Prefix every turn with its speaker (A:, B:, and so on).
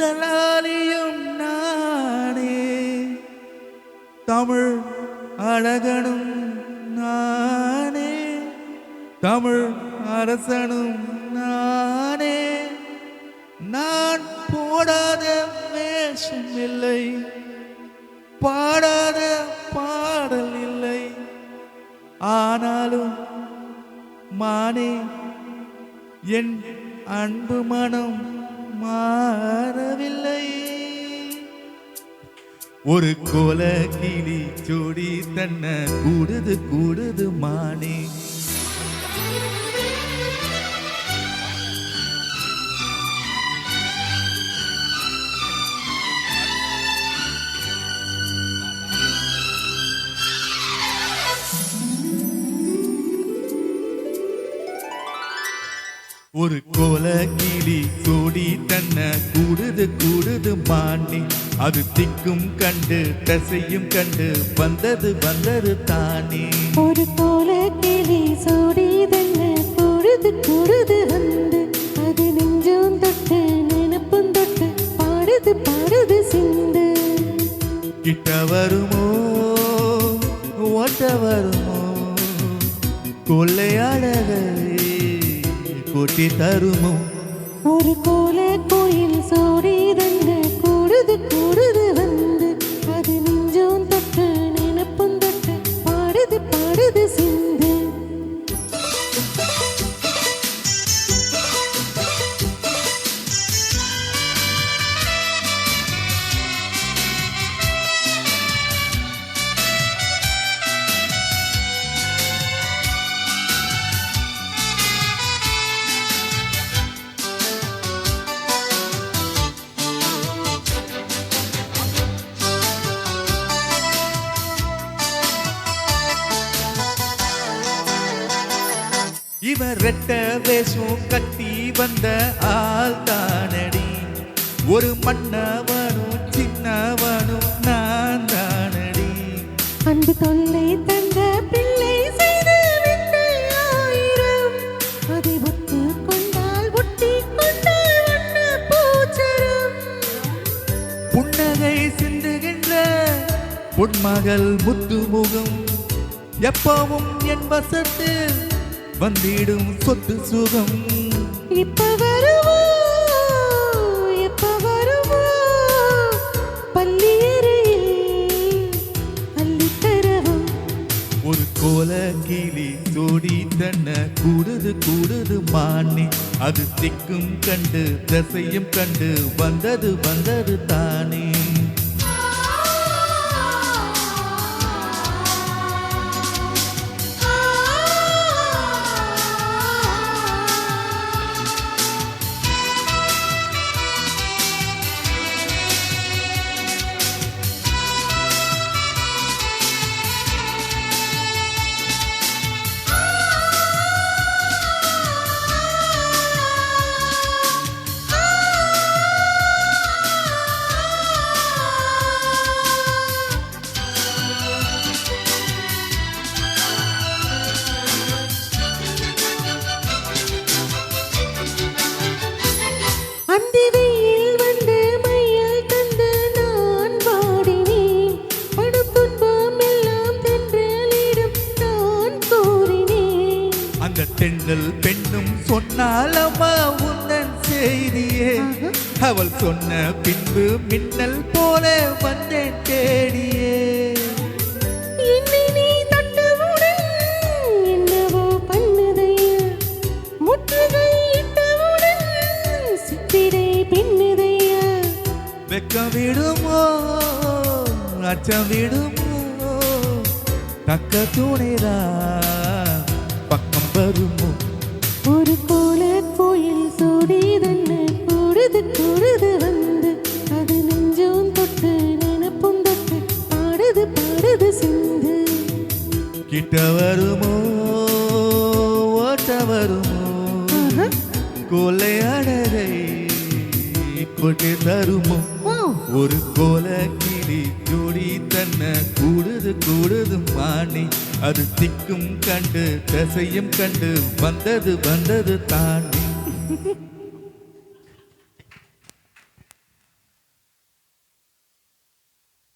A: முதலாளியும் நானே. தமிழ் அழகனும் நானே. தமிழ் அரசனும் நானே. நான் போடாத வேஷம் இல்லை பாடாத பாடல் இல்லை. ஆனாலும் மானே என் அன்பு மனம் மாறவில்லை. ஒரு கோல கிளி சொடி தன்ன கூடுது கூடுது மானே. ஒரு கோல கிளி கோடி தன்ன கூடுது கூடுது மானே அது திக்கும் கண்டு தசையும் கண்டு வந்தது வந்தது தானே.
B: ஒரு கோல கிளி சோடிதென்ன பொழுது பொழுது வந்து. அது நெஞ்சும் தொட்டு நினப்பும் தொட்டு பாடுது பாடுது சிந்து.
A: கிட்ட வருமோ? ஓட்ட வருமோ? கொள்ளையாளரை கொட்டி தருமோ
B: ஒரு கோல கோயில் சோடிதென்ன கூடுது கூடுது
A: ரெட்ட வேஷம் கட்டி வந்த ஆள் தானடி. ஒரு மன்னவனும் சின்னவனும் நான் தானடி.
B: அன்பு தொல்லை தந்த பிள்ளை செய்த ஆயிரம். அதை ஒத்து கொண்டால் ஒட்டி கொண்டால் பூச்சரம்
A: புன்னகை சிந்துகின்ற பொன்மகள் முத்துமுகம் எப்பவும் என் வசத்தில் வந்திடும் சொத்து சுகம்.
B: இப்ப வருவோ எப்ப வருவோ பள்ளியறையில்
A: ஒரு கோல கிளி ஜோடி தன்ன கூடுது கூடுது மானே அது திக்கும் கண்டு தசையும் கண்டு வந்தது வந்தது தானே.
B: அந்தி வெயில் வந்து மையல் தந்து நான் வாடினேன் படும் துன்பம் எல்லாம் தென்றலிடம் நான் கூறினேன்
A: அந்த தென்றல் பெண்ணும் சொன்னாலம்மா உந்தன் செய்தியே. அவள் சொன்ன பின்பு மின்னல் போல வந்தேன் தேடியே. வெக்கம் விடுமோ அச்சம் விடுமோ தக்க துணைரா பக்கம் வருமோ?
B: ஒரு கோல கோயில் சோடி தன்ன கூடுது கூடுது வந்து. அது நெஞ்சும் தொட்டு நினப்பும் தொட்டு பாடுது பாடுது சிந்து.
A: கிட்ட வருமோ? ஓட்ட வருமோ. கொலை அழகை கொட்டி தருமோ. ஒரு கோல கிளி ஜோடி தன்னை கூடுது கூடுது மாணி அது திக்கும் கண்டு தசையும் கண்டு வந்தது வந்தது தாண்டி